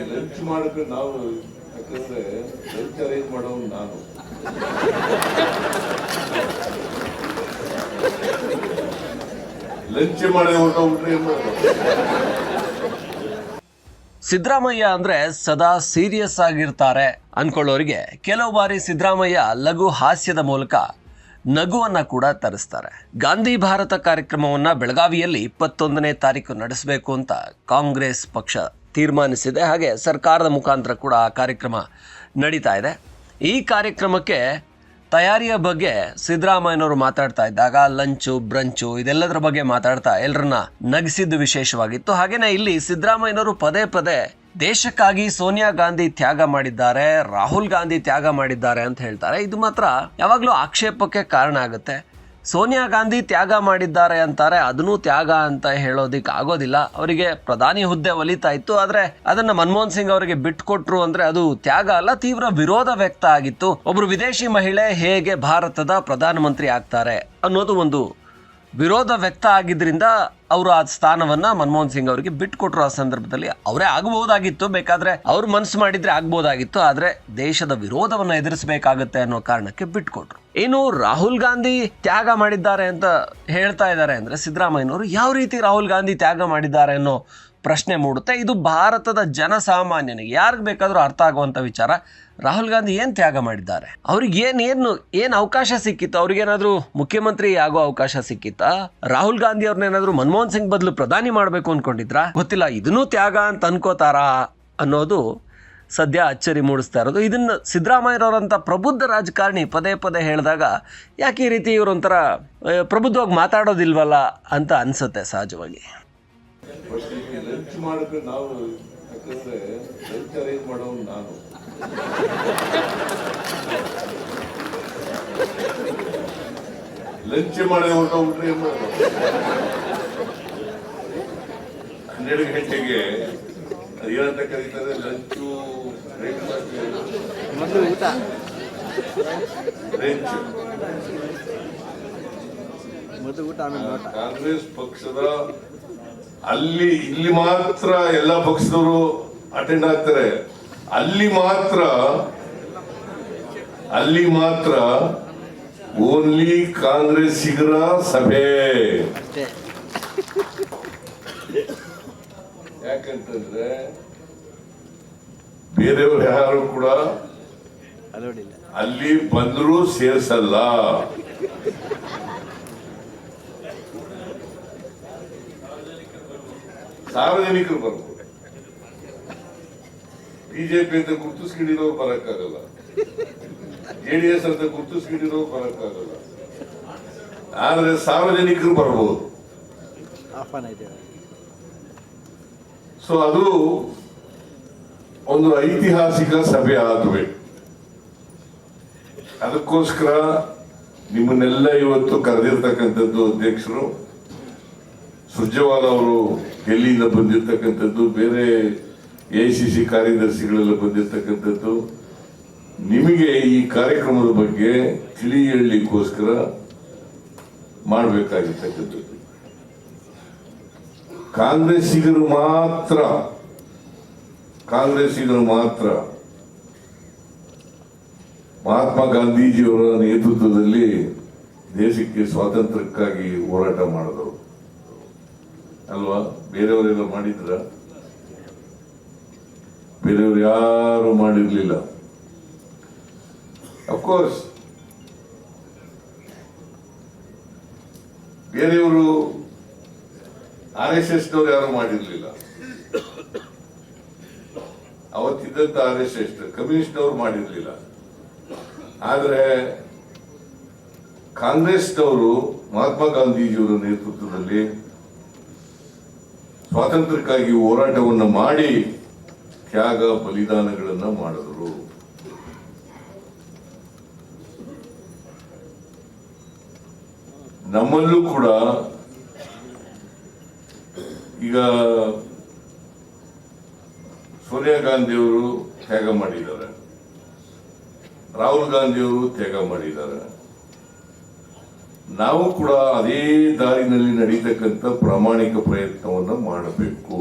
Lunch ಮಾಡಕ್ಕೆ ನಾವು ಯಾಕಂದ್ರೆ ಲಂಚ್ ಅರೇಂಜ್ ಮಾಡೋನು ನಾನು. ಲಂಚ್ ಮಾಡಿ ಹೊರಟೋಗ್ಬಿಟ್ರೆ ಸಿದ್ದರಾಮಯ್ಯ ಅಂದ್ರೆ ಸದಾ ಸೀರಿಯಸ್ ಆಗಿರ್ತಾರೆ ಅನ್ಕೊಳ್ಳೋರಿಗೆ ಕೆಲವು ಬಾರಿ ಸಿದ್ದರಾಮಯ್ಯ ಲಘು ಹಾಸ್ಯದ ಮೂಲಕ ನಗುವನ್ನ ಕೂಡ ತರಿಸ್ತಾರೆ. ಗಾಂಧಿ ಭಾರತ ಕಾರ್ಯಕ್ರಮವನ್ನ ಬೆಳಗಾವಿಯಲ್ಲಿ ಇಪ್ಪತ್ತೊಂದನೇ ತಾರೀಕು ನಡೆಸಬೇಕು ಅಂತ ಕಾಂಗ್ರೆಸ್ ಪಕ್ಷ ತೀರ್ಮಾನಿಸಿದೆ. ಹಾಗೆ ಸರ್ಕಾರದ ಮುಖಾಂತರ ಕೂಡ ಆ ಕಾರ್ಯಕ್ರಮ ನಡೀತಾ ಇದೆ. ಈ ಕಾರ್ಯಕ್ರಮಕ್ಕೆ ತಯಾರಿಯ ಬಗ್ಗೆ ಸಿದ್ದರಾಮಯ್ಯನವರು ಮಾತಾಡ್ತಾ ಇದ್ದಾಗ ಲಂಚು, ಬ್ರಂಚು ಇದೆಲ್ಲದರ ಬಗ್ಗೆ ಮಾತಾಡ್ತಾ ಎಲ್ಲರನ್ನ ನಗಿಸಿದ್ದು ವಿಶೇಷವಾಗಿತ್ತು. ಹಾಗೆಯೇ ಇಲ್ಲಿ ಸಿದ್ದರಾಮಯ್ಯನವರು ಪದೇ ಪದೇ ದೇಶಕ್ಕಾಗಿ ಸೋನಿಯಾ ಗಾಂಧಿ ತ್ಯಾಗ ಮಾಡಿದ್ದಾರೆ, ರಾಹುಲ್ ಗಾಂಧಿ ತ್ಯಾಗ ಮಾಡಿದ್ದಾರೆ ಅಂತ ಹೇಳ್ತಾರೆ. ಇದು ಮಾತ್ರ ಯಾವಾಗಲೂ ಆಕ್ಷೇಪಕ್ಕೆ ಕಾರಣ ಆಗುತ್ತೆ. ಸೋನಿಯಾ ಗಾಂಧಿ ತ್ಯಾಗ ಮಾಡಿದ್ದಾರೆ ಅಂತಾರೆ, ಅದನ್ನು ತ್ಯಾಗ ಅಂತ ಹೇಳೋದಿಕ್ ಆಗೋದಿಲ್ಲ. ಅವರಿಗೆ ಪ್ರಧಾನಿ ಹುದ್ದೆ ಒಲಿತಾ ಇತ್ತು, ಆದ್ರೆ ಅದನ್ನ ಮನಮೋಹನ್ ಸಿಂಗ್ ಅವರಿಗೆ ಬಿಟ್ಕೊಟ್ರು ಅಂದ್ರೆ ಅದು ತ್ಯಾಗ ಅಲ್ಲ, ತೀವ್ರ ವಿರೋಧ ವ್ಯಕ್ತ ಆಗಿತ್ತು. ಒಬ್ರು ವಿದೇಶಿ ಮಹಿಳೆ ಹೇಗೆ ಭಾರತದ ಪ್ರಧಾನಮಂತ್ರಿ ಆಗ್ತಾರೆ ಅನ್ನೋದು ಒಂದು ವಿರೋಧ ವ್ಯಕ್ತ ಆಗಿದ್ರಿಂದ ಅವರು ಆ ಸ್ಥಾನವನ್ನ ಮನಮೋಹನ್ ಸಿಂಗ್ ಅವರಿಗೆ ಬಿಟ್ಕೊಟ್ರು. ಆ ಸಂದರ್ಭದಲ್ಲಿ ಅವರೇ ಆಗಬಹುದಾಗಿತ್ತು, ಬೇಕಾದ್ರೆ ಅವ್ರು ಮನಸ್ಸು ಮಾಡಿದ್ರೆ ಆಗ್ಬೋದಾಗಿತ್ತು ಆದ್ರೆ ದೇಶದ ವಿರೋಧವನ್ನ ಎದುರಿಸಬೇಕಾಗುತ್ತೆ ಅನ್ನೋ ಕಾರಣಕ್ಕೆ ಬಿಟ್ಕೊಟ್ರು. ಇನ್ನು ರಾಹುಲ್ ಗಾಂಧಿ ತ್ಯಾಗ ಮಾಡಿದ್ದಾರೆ ಅಂತ ಹೇಳ್ತಾ ಇದ್ದಾರೆ ಅಂದರೆ ಸಿದ್ದರಾಮಯ್ಯನವರು ಯಾವ ರೀತಿ ರಾಹುಲ್ ಗಾಂಧಿ ತ್ಯಾಗ ಮಾಡಿದ್ದಾರೆ ಅನ್ನೋ ಪ್ರಶ್ನೆ ಮೂಡುತ್ತೆ. ಇದು ಭಾರತದ ಜನಸಾಮಾನ್ಯನಿಗೆ ಯಾರಿಗೆ ಬೇಕಾದರೂ ಅರ್ಥ ಆಗುವಂಥ ವಿಚಾರ. ರಾಹುಲ್ ಗಾಂಧಿ ಏನು ತ್ಯಾಗ ಮಾಡಿದ್ದಾರೆ? ಅವ್ರಿಗೆ ಏನು ಏನು ಏನು ಅವಕಾಶ ಸಿಕ್ಕಿತ್ತು? ಅವ್ರಿಗೇನಾದರೂ ಮುಖ್ಯಮಂತ್ರಿ ಆಗೋ ಅವಕಾಶ ಸಿಕ್ಕಿತ್ತಾ? ರಾಹುಲ್ ಗಾಂಧಿ ಅವ್ರನ್ನೇನಾದರೂ ಮನಮೋಹನ್ ಸಿಂಗ್ ಬದಲು ಪ್ರಧಾನಿ ಮಾಡಬೇಕು ಅಂದ್ಕೊಂಡಿದ್ರಾ ಗೊತ್ತಿಲ್ಲ, ಇದನ್ನೂ ತ್ಯಾಗ ಅಂತ ಅನ್ಕೋತಾರಾ ಅನ್ನೋದು ಸದ್ಯ ಅಚ್ಚರಿ ಮೂಡಿಸ್ತಾ ಇರೋದು. ಇದನ್ನು ಸಿದ್ದರಾಮಯ್ಯರವರಂಥ ಪ್ರಬುದ್ಧ ರಾಜಕಾರಣಿ ಪದೇ ಪದೇ ಹೇಳಿದಾಗ, ಯಾಕೆ ಈ ರೀತಿ ಇವರೊಂಥರ ಪ್ರಬುದ್ಧವಾಗಿ ಮಾತಾಡೋದಿಲ್ವಲ್ಲ ಅಂತ ಅನಿಸುತ್ತೆ ಸಹಜವಾಗಿ. ಲಂಚ್ ಮಾಡಿ ಹನ್ನೆರಡು ಗಂಟೆಗೆ ಏನಂತ ಕರೀತಾರೆ ಲಂಚು ಮೊದಲು ಊಟ. ರೆಂಚ್ ಮೊದಲು ಊಟ ಆಮೇಲೆ ನೋಟ. ಕಾಂಗ್ರೆಸ್ ಪಕ್ಷದ ಅಲ್ಲಿ ಇಲ್ಲಿ ಮಾತ್ರ ಎಲ್ಲ ಪಕ್ಷದವರು ಅಟೆಂಡ್ ಆಗ್ತಾರೆ. ಅಲ್ಲಿ ಮಾತ್ರ ಅಲ್ಲಿ ಮಾತ್ರ ಓನ್ಲಿ ಕಾಂಗ್ರೆಸ್ಸಿಗರ ಸಭೆ. ಯಾಕಂತಂದ್ರೆ ಬೇರೆಯವರು ಯಾರು ಕೂಡ ಅಲ್ಲಿ ಬಂದರೂ ಸೇರ್ಸಲ್ಲ. ಸಾರ್ವಜನಿಕರು ಬರ್ಬೋದು. ಬಿಜೆಪಿ ಅಂತ ಗುರುತಿಸ್ಕೊಂಡಿರೋರು ಬರಕ್ಕಾಗಲ್ಲ. ಜೆಡಿಎಸ್ ಅಂತ ಗುರುತಿಸ್ಕೊಂಡಿರೋರು ಬರಕ್ಕಾಗಲ್ಲ. ಆದ್ರೆ ಸಾರ್ವಜನಿಕರು ಬರ್ಬೋದು. ಸೊ ಅದು ಒಂದು ಐತಿಹಾಸಿಕ ಸಭೆ ಆಗಬೇಕು ಅದಕ್ಕೋಸ್ಕರ ನಿಮ್ಮನ್ನೆಲ್ಲ ಇವತ್ತು ಕರೆದಿರ್ತಕ್ಕಂಥದ್ದು ಅಧ್ಯಕ್ಷರು, ಸುರ್ಜವಾಲ ಅವರು ಡೆಲ್ಲಿಯಿಂದ ಬಂದಿರತಕ್ಕಂಥದ್ದು, ಬೇರೆ ಎ ಸಿ ಸಿ ಕಾರ್ಯದರ್ಶಿಗಳೆಲ್ಲ ಬಂದಿರತಕ್ಕಂಥದ್ದು. ನಿಮಗೆ ಈ ಕಾರ್ಯಕ್ರಮದ ಬಗ್ಗೆ ತಿಳಿ ಹೇಳಲಿಕ್ಕೋಸ್ಕರ ಮಾಡಬೇಕಾಗಿರ್ತಕ್ಕಂಥದ್ದು. ಕಾಂಗ್ರೆಸ್ಸಿಗರು ಮಾತ್ರ ಕಾಂಗ್ರೆಸ್ಸಿಗರು ಮಾತ್ರ ಮಹಾತ್ಮ ಗಾಂಧೀಜಿಯವರ ನೇತೃತ್ವದಲ್ಲಿ ದೇಶಕ್ಕೆ ಸ್ವಾತಂತ್ರ್ಯಕ್ಕಾಗಿ ಹೋರಾಟ ಮಾಡಿದವರು. ಅಲ್ವಾ? ಬೇರೆಯವರೆಲ್ಲ ಮಾಡಿದ್ರ? ಬೇರೆಯವರು ಯಾರು ಮಾಡಿರ್ಲಿಲ್ಲ. ಅಫ್ಕೋರ್ಸ್ ಬೇರೆಯವರು ಆರ್ ಎಸ್ ಎಸ್ ನವರು ಯಾರು ಮಾಡಿರ್ಲಿಲ್ಲ. ಅವತ್ತಿದ್ದಂತ ಆರ್ ಎಸ್ ಎಸ್ ಕಮ್ಯುನಿಸ್ಟ್ನವ್ರು ಮಾಡಿರಲಿಲ್ಲ. ಆದ್ರೆ ಕಾಂಗ್ರೆಸ್ನವರು ಮಹಾತ್ಮ ಗಾಂಧೀಜಿಯವರ ನೇತೃತ್ವದಲ್ಲಿ ಸ್ವಾತಂತ್ರ್ಯಕ್ಕಾಗಿ ಹೋರಾಟವನ್ನ ಮಾಡಿ ತ್ಯಾಗ ಬಲಿದಾನಗಳನ್ನ ಮಾಡಿದರು. ನಮ್ಮಲ್ಲೂ ಕೂಡ ಈಗ ಸೋನಿಯಾ ಗಾಂಧಿಯವರು ತ್ಯಾಗ ಮಾಡಿದ್ದಾರೆ. ರಾಹುಲ್ ಗಾಂಧಿಯವರು ತ್ಯಾಗ ಮಾಡಿದ್ದಾರೆ. ನಾವು ಕೂಡ ಅದೇ ದಾರಿನಲ್ಲಿ ನಡೀತಕ್ಕಂಥ ಪ್ರಾಮಾಣಿಕ ಪ್ರಯತ್ನವನ್ನು ಮಾಡಬೇಕು.